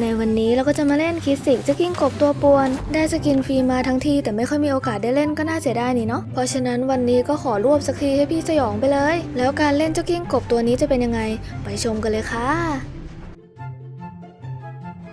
ในวันนี้เราก็จะมาเล่นคิสิกจะกิ้งกบตัวป่วน ได้สกินฟรีมาทั้งทีแต่ไม่ค่อยมีโอกาสได้เล่นก็น่าเสียดายนี่เนาะเพราะฉะนั้นวันนี้ก็ขอรวบสักทีให้พี่สยองไปเลย แล้วการเล่นเจ้ากิ้งกบตัวนี้จะเป็นยังไง ไปชมกันเลยค่ะ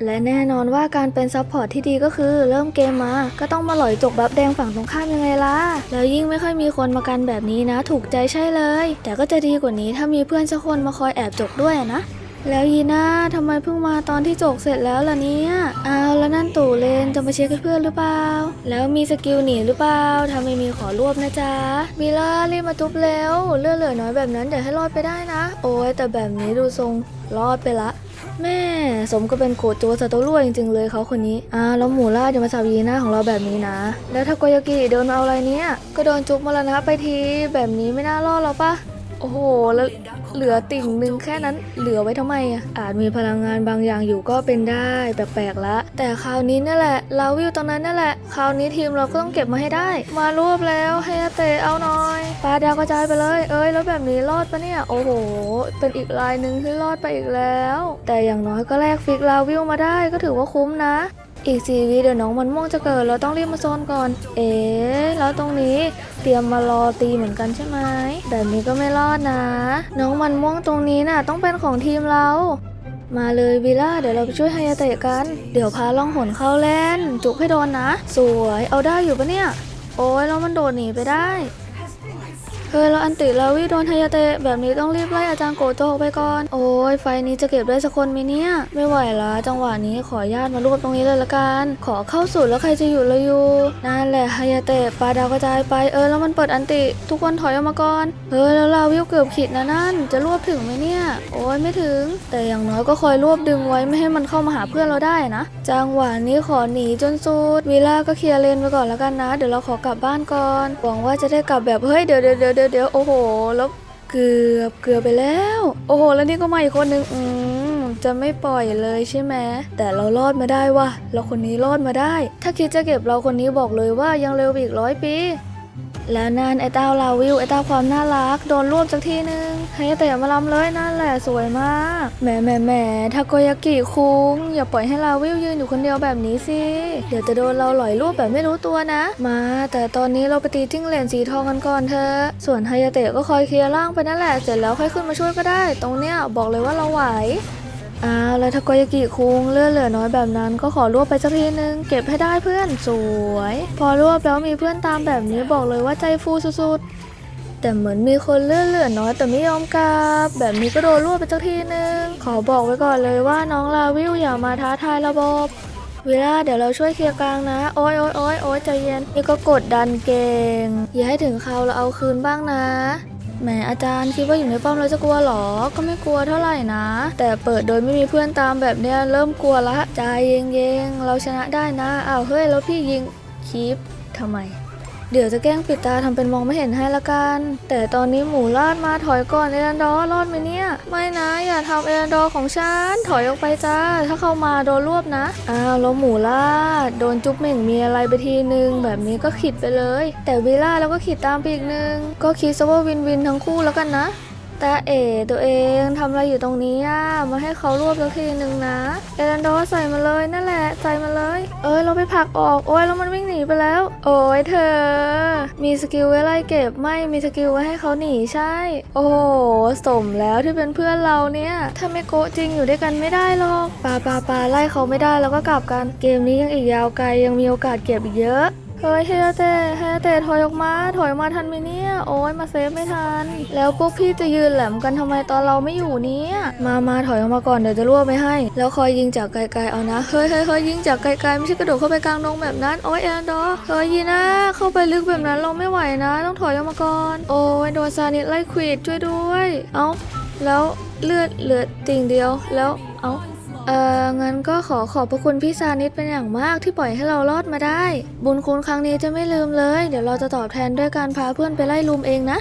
และแน่นอนว่าการเป็นซัพพอร์ตที่ดีก็คือเริ่มเกมมา ก็ต้องมาหลอยจกบัฟแดงฝั่งตรงข้ามยังไงล่ะ แล้วยิ่งไม่ค่อยมีคนมากันแบบนี้นะ ถูกใจใช่เลย แต่ก็จะดีกว่านี้ถ้ามีเพื่อนสักคนมาคอยแอบจกด้วยนะ แล้วยีน่าทำไมเพิ่งมาตอนที่จกเสร็จแล้วล่ะเนี่ยอ้าวแล้วนั่นตู่เลนจะมาเช็คให้เพื่อนหรือเปล่า แล้วมีสกิลหนีหรือเปล่าถ้าไม่มีขอรวบนะจ๊ะมิล่ารีบมาทุบแล้วเลือดเหลือน้อยแบบนั้นเดี๋ยวให้รอดไปได้นะ โอ้ยแต่แบบนี้ดูทรงรอดไปละแม่สมก็เป็นโกโจสตอรั่วจริงๆเลยเขาคนนี้อ่าแล้วหมูล่าจะมาสาบยีหน้าของเราแบบนี้นะ แล้วถ้าโกยากิโดนมาเอาอะไรเนี่ยก็โดนจุกมรณะไปทีแบบนี้ไม่น่ารอดหรอปะ โอ้โห แล้วเหลือติ่งหนึ่งแค่นั้น เหลือไว้ทำไมอะอาจมีพลังงานบางอย่างอยู่ก็เป็นได้แปลกๆละ แต่คราวนี้นั่นแหละ ลาวิวตรงนั้นนั่นแหละ คราวนี้ทีมเราก็ต้องเก็บมาให้ได้ มารวบแล้วให้เตะเอาหน่อยปลาดาวกระจายไปเลย เอ้ย แล้วแบบนี้รอดปะเนี่ย โอ้โห เป็นอีกลายหนึ่งที่รอดไปอีกแล้ว แต่อย่างน้อยก็แลกฟิกลาวิวมาได้ก็ถือว่าคุ้มนะ อีกสี่วิเดี๋ยวน้องมันม่วงจะเกิดเราต้องรีบมาโซนก่อน เอ๊ะแล้วตรงนี้เตรียมมารอตีเหมือนกันใช่ไหมแบบนี้ก็ไม่รอดนะ น้องมันม่วงตรงนี้น่ะ ต้องเป็นของทีมเรามาเลยวิล่าเดี๋ยวเราไปช่วยไฮยาเตะกัน เดี๋ยวพาล่องหนเข้าเล่น จุกให้โดนนะ สวยเอาได้อยู่ปะเนี่ย โอ้ยแล้วมันโดดหนีไปได้ เฮ้ยแล้วอันติลาวิโดนไฮยาเตะแบบนี้ต้องรีบไล่อาจารย์โกโจไปก่อน โอ้ยไฟนี้จะเก็บได้สักคนไหมเนี่ย ไม่ไหวละจังหวะนี้ขอญาตมารวบตรงนี้เลยละกัน ขอเข้าสุดแล้วใครจะอยู่เลยอยู่นั่นแหละไฮยาเตะปลาดาวกระจายไปเออแล้วมันเปิดอันติ ทุกคนถอยออกมาก่อนเฮ้ยแล้วลาวิเกือบขีดนะนั่น จะรวบถึงไหมเนี่ย โอ้ยไม่ถึง แต่อย่างน้อยก็คอยรวบดึงไว้ไม่ให้มันเข้ามาหาเพื่อนเราได้นะจังหวะนี้ขอหนีจนสุดวิล่าก็เคลียร์เลนไปก่อนแล้วกันนะ เดี๋ยวเราขอกลับบ้านก่อนหวังว่าจะได้กลับแบบเฮ้ยเดี๋ยวเดี๋ยวดี๋ยวเดี๋ยวโอ้โห แล้วเกือบเกือบไปแล้ว โอ้โห แล้วนี่ก็มาอีกคนนึงอืมจะไม่ปล่อยเลยใช่ไหมแต่เรารอดมาได้ว่ะเราคนนี้รอดมาได้ ถ้าคิดจะเก็บเราคนนี้บอกเลยว่ายังเร็วอีกร้อยปี แล้วนั่นไอ้เต้าลาวิวไอ้เต้าความน่ารัก โดนรวบสักที่นึงให้แต่มาลำเลยนั่นแหละสวยมากแหมแหมแหมทาโกยากิคุ้งอย่าปล่อยให้ลาวิวยืนอยู่คนเดียวแบบนี้สิเดี๋ยวจะโดนเราหลอยรวบแบบไม่รู้ตัวนะ มา แต่ตอนนี้เราไปตีจิ้งเหลนสีทองกันก่อนเถอะส่วนไฮยาเตะก็คอยเคลียร์ร่างไปนั่นแหละเสร็จแล้วค่อยขึ้นมาช่วยก็ได้ ตรงเนี้ยบอกเลยว่าเราไหว อ้าวแล้วทาโกยากิคุงเลือดเหลือน้อยแบบนั้นก็ขอรวบไปสักทีนึงเก็บให้ได้เพื่อนสวย พอรวบแล้วมีเพื่อนตามแบบนี้บอกเลยว่าใจฟูสุดๆ แต่เหมือนมีคนเลือดเหลือน้อยแต่ไม่ยอมกลับ แบบนี้ก็โดนรวบไปสักทีนึงขอบอกไว้ก่อนเลยว่าน้องลาวิวอย่ามาท้าทายระบบเวลาเดี๋ยวเราช่วยเคลียร์กลางนะ โอ้ยโอ้ยโอ้ยโอ้ยใจเย็นนี่ก็กดดันเก่งอย่าให้ถึงเขาเราเอาคืนบ้างนะ แหมอาจารย์คิดว่าอยู่ในป้อมเราจะกลัวหรอ ก็ไม่กลัวเท่าไหร่นะ แต่เปิดโดยไม่มีเพื่อนตามแบบเนี้ยเริ่มกลัวละใจเย็นเย็นๆเราชนะได้นะอ้าวเฮ้ยแล้วพี่ยิงคีปทำไม เดี๋ยวจะแกล้งปิดตาทำเป็นมองไม่เห็นให้ละกัน แต่ตอนนี้หมูลาดมาถอยก่อนเอรันดอรอดไหมเนี่ย ไม่นะ อย่าทำเอรันดอของฉัน ถอยออกไปจ้า ถ้าเข้ามาโดนรวบนะ อ้าวแล้วหมูลาดโดนจุ๊บเหม่งมีอะไรไปทีนึง แบบนี้ก็ขิดไปเลย แต่วิล่าเราก็ขิดตามไปอีกนึง ก็คิดซะว่าวินวินทั้งคู่แล้วกันนะ ต่เอ๋ตัวเองทำอะไรอยู่ตรงนี้อะมาให้เขารวบสักทีหนึ่งนะ เอรันดอใส่มาเลยนั่นแหละใส่มาเลย เอ้ยเราไปผลักออกโอ้ยแล้วมันวิ่งหนีไปแล้ว โอ้ยเธอ มีสกิลไว้ไล่เก็บไม่มีสกิลไว้ให้เขาหนีใช่ โอ้โหสมแล้วที่เป็นเพื่อนเราเนี่ยถ้าไม่โกจริงอยู่ด้วยกันไม่ได้หรอกปาปาปาไล่เขาไม่ได้แล้วก็กลับกันเกมนี้ยังอีกยาวไกลยังมีโอกาสเก็บอีกเยอะ เฮ้ยเฮเตเฮเตถอยออกมา ถอยมาทันไหมเนี่ย โอ้ยมาเซฟไม่ทัน แล้วพวกพี่จะยืนแหลมกันทำไมตอนเราไม่อยู่เนี่ย มามาถอยออกมาก่อนเดี๋ยวจะรวบไม่ให้ แล้วคอยยิงจากไกลๆเอานะ เฮ้ยเฮ้ยเฮ้ยยิงจากไกลๆไม่ใช่กระโดดเข้าไปกลางดงแบบนั้น โอ้ยแอนดอร์เฮ้ยยีน่าเข้าไปลึกแบบนั้นเราไม่ไหวนะ ต้องถอยออกมาก่อน โอ้ยโดนซานิไล่ควิดช่วยด้วย เอ้าแล้วเลือดเหลือติ่งเดียว แล้วเอ้า เอองั้นก็ขอขอบพระคุณพี่ซานิดเป็นอย่างมากที่ปล่อยให้เรารอดมาได้ บุญคุณครั้งนี้จะไม่ลืมเลย เดี๋ยวเราจะตอบแทนด้วยการพาเพื่อนไปไล่ลุมเองนะ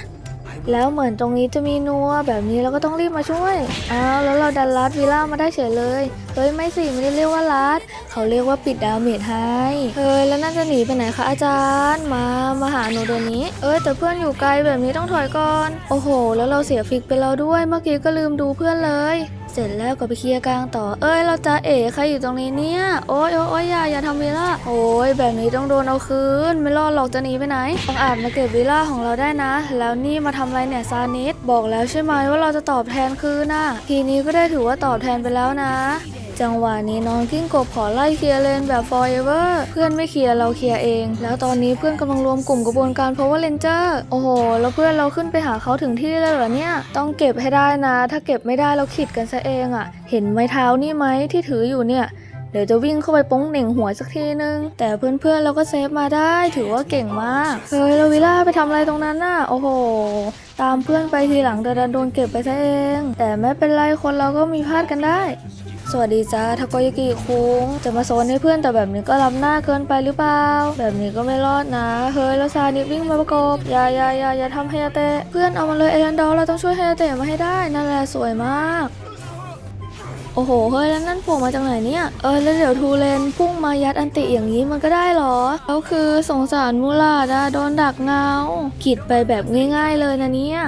แล้วเหมือนตรงนี้จะมีนัวแบบนี้เราก็ต้องรีบมาช่วยอ้าวแล้วเราดันลัดวิลล่ามาได้เฉยเลยเฮ้ยไม่สิไม่ได้เรียกว่าลัดเขาเรียกว่าปิดดาเมจให้เฮ้ยแล้วนั่นจะหนีไปไหนคะอาจารย์มามาหาหนูเดี๋ยวนี้ เอ้ยแต่เพื่อนอยู่ไกลแบบนี้ต้องถอยก่อน โอ้โห แล้วเราเสียฟิกไปแล้วด้วย เมื่อกี้ก็ลืมดูเพื่อนเลย เสร็จแล้วก็ไปเคลียร์กลางต่อ เอ้ยเราจะเอ๋ใครอยู่ตรงนี้เนี่ย โอ้ยโอ้ยอย่าอย่าทำวิลล่าโอ้ยแบบนี้ต้องโดนเอาคืน ไม่รอดหรอกจะหนีไปไหนต้องอาจมาเก็บวิลล่าของเราได้นะ แล้วนี่มาทำอะไรเนี่ยซานิสบอกแล้วใช่ไหมว่าเราจะตอบแทนคืนน่ะทีนี้ก็ได้ถือว่าตอบแทนไปแล้วนะ จังหวะนี้น้องกิ้งกบขอไล่เคลียร์เลนแบบ forever เพื่อนไม่เคลียร์เราเคลียร์เอง แล้วตอนนี้เพื่อนกำลังรวมกลุ่มกระบวนการ power ranger โอ้โห แล้วเพื่อนเราขึ้นไปหาเขาถึงที่เลยเหรอเนี่ย ต้องเก็บให้ได้นะ ถ้าเก็บไม่ได้เราขิดกันซะเองอะ่ะ เห็นไม้เท้านี่ไหมที่ถืออยู่เนี่ยเดี๋ยวจะวิ่งเข้าไปป้งเหน่งหัวสักทีนึง แต่เพื่อนๆเราก็เซฟมาได้ถือว่าเก่งมากเฮ้ยเราวิล่าไปทำอะไรตรงนั้นน่ะ โอ้โห ตามเพื่อนไปทีหลังแต่ดันโดนเก็บไปซะเอง แต่ไม่เป็นไรคนเราก็มีพลาดกันได้ สวัสดีจ้าทาโกยากิคุงจะมาโซนให้เพื่อนแต่แบบนี้ก็ล้ำหน้าเกินไปหรือเปล่า แบบนี้ก็ไม่รอดนะ เฮ้ยแล้วซานิวิ่งมาประกบอย่าอย่าอย่าอย่าทำให้อาเตะเพื่อนเอามาเลยเอรันดอร์เราต้องช่วยให้อาเตะมาให้ได้นั่นแหละสวยมากโอ้โห เฮ้ย แล้วนั่นโผล่มาจากไหนเนี่ย เออ แล้วเดี๋ยวทูเลนพุ่งมายัดอันติอย่างนี้มันก็ได้เหรอ แล้วคือสงสารมูลาดะโดนดักเงาขีดไปแบบง่าย ๆ เลยนะเนี่ย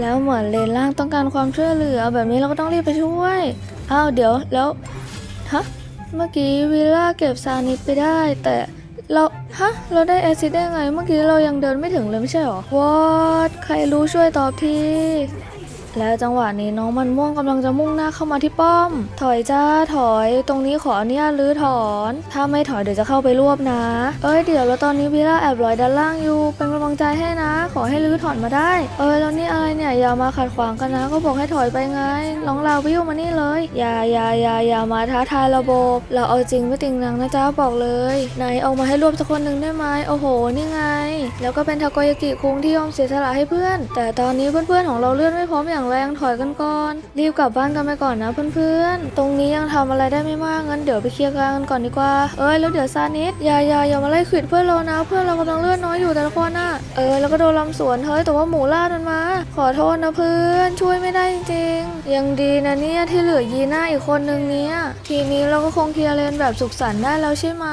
แล้วเหมือนเลนล่างต้องการความช่วยเหลือแบบนี้เราก็ต้องรีบไปช่วย อ้าวเดี๋ยวแล้วฮะเมื่อกี้วิลล่าเก็บซานิปไปได้ แต่เราฮะเราได้แอซิดได้ไง เมื่อกี้เรายังเดินไม่ถึงเลยไม่ใช่หรอวอดใครรู้ช่วยตอบที แล้วจังหวะนี้น้องมันม่วงกำลังจะมุ่งหน้าเข้ามาที่ป้อม ถอยจ้าถอยตรงนี้ขออนุญาตรื้อถอน ถ้าไม่ถอยเดี๋ยวจะเข้าไปรวบนะ เอ้ยเดี๋ยวแล้วตอนนี้วิล่าแอบลอยด้านล่างอยู่ เป็นกำลังใจให้นะ ขอให้รื้อถอนมาได้ เอ้ยแล้วนี่อะไรเนี่ยอย่ามาขัดขวางกันนะ ก็บอกให้ถอยไปไงน้องลาวิวมานี่เลย อย่าอย่าอย่าอย่ามาท้าทายระบบ เราเอาจริงไม่ติงนังนะจ๊ะบอกเลยไหนเอามาให้รวบสักคนหนึ่งได้ไหมโอ้โหนี่ไง แล้วก็เป็นทาโกยากิคุงที่ยอมเสียสละให้เพื่อน แต่ตอนนี้เพื่อนๆของเราเลื่อนไม่พร้อมอย่างแรงถอยกันก่อน รีบกลับบ้านกันไปก่อนนะเพื่อนๆ ตรงนี้ยังทำอะไรได้ไม่มากงั้นเดี๋ยวไปเคลียร์กันก่อนดีกว่า เอ้ยแล้วเดี๋ยวซานิสอย่าอย่าอย่ามาไล่ขวิดเพื่อนเรานะ เพื่อนเรากำลังเลื่อนน้อยอยู่แต่ละคนน่ะ เออแล้วก็โดนลำสวนเฮ้ยแต่ว่าหมูล่าดมันมา ขอโทษนะเพื่อนช่วยไม่ได้จริงๆ ยังดีนะเนี่ยที่เหลือยีน่าอีกคนนึงเนี่ยทีนี้เราก็คงเคลียร์เลนแบบสุขสันต์ได้แล้วใช่ไหม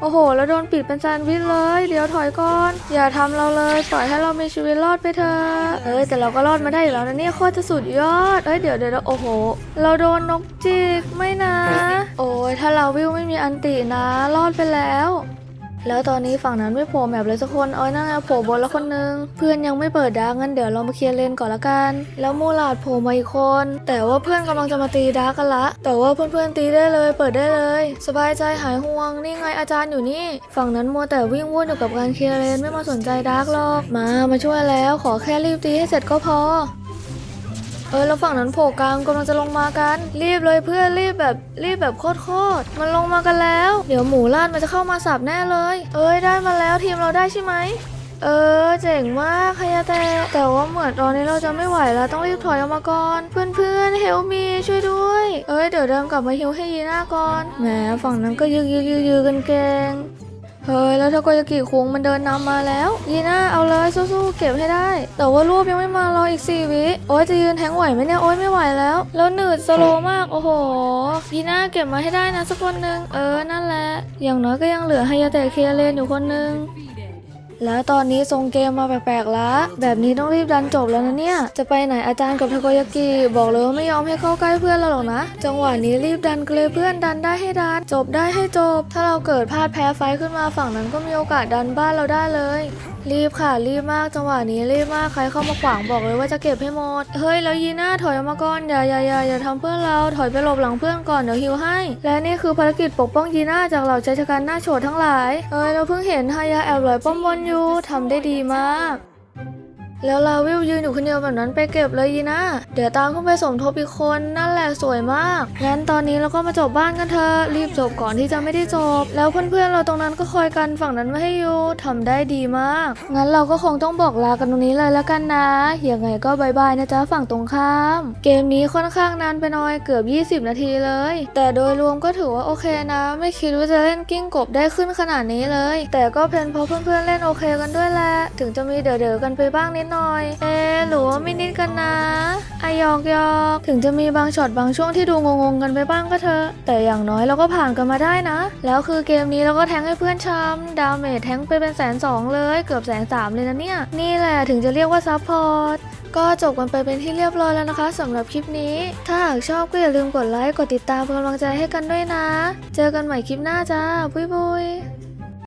โอ้โห แล้วโดนปิดเป็นแซนด์วิชเลย เดี๋ยวถอยก่อน อย่าทำเราเลยปล่อยให้เรามีชีวิตรอดไปเถอะเอ้ยแต่เราก็รอดมาได้อยู่แล้วนะเนี่ยโคตรจะสุดยอดเอ้ยเดี๋ยวเดี๋ยวเดี๋ยวโอ้โห เราโดนนกจิกไม่นะ โอ้ยถ้าเราวิวไม่มีอันตินะ รอดไปแล้ว แล้วตอนนี้ฝั่งนั้นไม่โผล่แมปเลยสักคนเอ้ยนั่นไงโผล่บนแล้วคนนึง เพื่อนยังไม่เปิดดาร์กงั้นเดี๋ยวเรามาเคลียร์เลนก่อนละกัน แล้วมูลาดโผล่มาอีกคน แต่ว่าเพื่อนกำลังจะมาตีดาร์กกันละ แต่ว่าเพื่อนๆตีได้เลย เปิดได้เลย สบายใจหายห่วงนี่ไงอาจารย์อยู่นี่ ฝั่งนั้นมัวแต่วิ่งวุ่นอยู่กับการเคลียร์เลนไม่มาสนใจดาร์กหรอกมามาช่วยแล้วขอแค่รีบตีให้เสร็จก็พอ เออแล้วฝั่งนั้นโผล่กลางกำลังจะลงมากัน รีบเลยเพื่อนรีบแบบรีบแบบโคตรๆมันลงมากันแล้ว เดี๋ยวหมูลาดมันจะเข้ามาสับแน่เลย เอ้ยได้มาแล้วทีมเราได้ใช่ไหมเออเจ๋งมากคายาแต่แต่ว่าเหมือนตอนนี้เราจะไม่ไหวแล้วต้องรีบถอยออกมาก่อน เพื่อนๆเฮลมีช่วยด้วย เอ้ยเดี๋ยวเดินกลับมาฮิวให้ยีน่าก่อนแหมฝั่งนั้นก็ยืดยืดยืดยืดกันเกง เฮ้ย แล้วทาโกยากิคุงมันเดินนำมาแล้ว ยีน่าเอาเลยสู้ๆเก็บให้ได้ แต่ว่ารูปยังไม่มารออีก4วิ โอ้ยจะยืนแทงไหวไหมเนี่ย โอ้ยไม่ไหวแล้ว แล้วหนืดสโลมาก โอ้โห ยีน่าเก็บมาให้ได้นะสักคนหนึ่งเออ นั่นแหละ อย่างน้อยก็ยังเหลือไฮยาเตะเคลียร์เลนอยู่คนหนึ่ง แล้วตอนนี้ทรงเกมมาแปลกๆละแบบนี้ต้องรีบดันจบแล้วนะเนี่ย จะไปไหนอาจารย์กับทาโกยากิบอกเลยว่าไม่ยอมให้เข้าใกล้เพื่อนเราหรอกนะ จังหวะนี้รีบดันกันเลยเพื่อนดันได้ให้ดัน จบได้ให้จบ ถ้าเราเกิดพลาดแพ้ไฟขึ้นมาฝั่งนั้นก็มีโอกาสดันบ้านเราได้เลย รีบค่ะ รีบมากจังหวะนี้รีบมากใครเข้ามาขวางบอกเลยว่าจะเก็บให้หมด เฮ้ยแล้วยีน่าถอยออกมาก่อนอย่าอย่าอย่าอย่าทำเพื่อนเราถอยไปหลบหลังเพื่อนก่อนเดี๋ยวฮิวให้ และนี่คือภารกิจปกป้องยีน่าจากเหล่าชายชะกันหน้าโฉดทั้งหลายเอ้ยเราเพิ่งเห็นฮายาแอบลอยป้อมบนอยู่ทำได้ดีมาก แล้วลาวิวยืนอยู่คนเดียวแบบนั้นไปเก็บเลยยีนะเดี๋ยวตามขึ้นไปสมทบอีกคนนั่นแหละสวยมากงั้นตอนนี้เราก็มาจบบ้านกันเถอะรีบจบก่อนที่จะไม่ได้จบ แล้วเพื่อนๆเราตรงนั้นก็คอยกันฝั่งนั้นไม่ให้อยู่ทำได้ดีมาก งั้นเราก็คงต้องบอกลากันตรงนี้เลยแล้วกันนะยังไงก็บายบายนะจ๊ะฝั่งตรงข้าม เกมนี้ค่อนข้างนานไปหน่อยเกือบ 20 นาทีเลย แต่โดยรวมก็ถือว่าโอเคนะ ไม่คิดว่าจะเล่นกิ้งกบได้ขึ้นขนาดนี้เลย แต่ก็เป็นเพราะเพื่อนๆเล่นโอเคกันด้วยแหละถึงจะมีเด๋อๆกันไปบ้างนิดหน่อยหน่อย เอ๊หรือว่าไม่นิดกันนะอหยอกหยอกถึงจะมีบางช็อตบางช่วงที่ดูงงๆกันไปบ้างก็เถอะ แต่อย่างน้อยเราก็ผ่านกันมาได้นะ แล้วคือเกมนี้เราก็แทงให้เพื่อนช้ำดาเมจแทงไปเป็นแสนสองเลยเกือบแสนสามเลยนะเนี่ย นี่แหละถึงจะเรียกว่าซัพพอร์ตก็จบกันไปเป็นที่เรียบร้อยแล้วนะคะสำหรับคลิปนี้ ถ้าหากชอบก็อย่าลืมกดไลค์กดติดตามเป็นกำลังใจให้กันด้วยนะ เจอกันใหม่คลิปหน้าจ้าบุยบุย